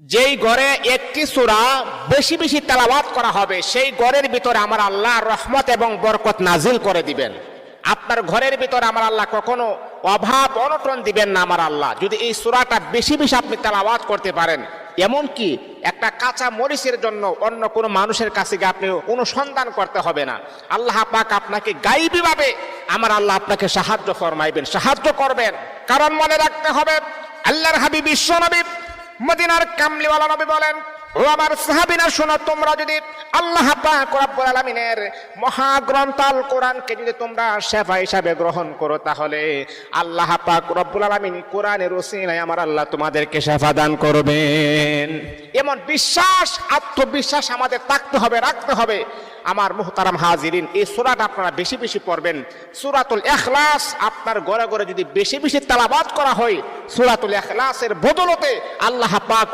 যেই ঘরে একটি সুরা বেশি বেশি তেলাওয়াত করা হবে, সেই ঘরের ভিতরে আমার আল্লাহ রহমত এবং বরকত নাজিল করে দিবেন। আপনার ঘরের ভিতরে আমার আল্লাহ কখনো অভাব, অনটন দিবেন না আমার আল্লাহ। যদি এই সুরাটা বেশি বেশি আপনি তেলাওয়াত করতে পারেন এমনকি একটা কাঁচা মরিচের জন্য অন্য কোনো মানুষের কাছে গিয়ে আপনি অনুসন্ধান করতে হবে না। আল্লাহ পাক আপনাকে গাইবীভাবে আমার আল্লাহ আপনাকে সাহায্য ফরমাইবেন, সাহায্য করবেন। কারণ মনে রাখতে হবে, আল্লাহর হাবিব বিশ্ব নবী মদিনার কামলিওয়ালা নবী বলেন, ও আমার সাহাবিনা শোনো, তোমরা যদি আল্লাহ পাক রব্বুল আলামিনের মহাগ্রন্থ আল কোরআনকে যদি তোমরা শেফা হিসাবে গ্রহণ করো, তাহলে আল্লাহ পাক রব্বুল আলামিন কোরআনের ওসিলায় আমার আল্লাহ তোমাদেরকে শেফা দান করবেন। এমন বিশ্বাস, আত্মবিশ্বাস আমাদের থাকতে হবে, রাখতে হবে। আমার মোহতারাম হাজিরিন, এই সুরাটা আপনারা বেশি বেশি পড়বেন। সুরাতুল এখলাস, আপনার গড়ে গড়ে যদি বেশি বেশি তালাবাদ করা হয়, সুরাতুল এখলাসের বদলতে আল্লাহ পাক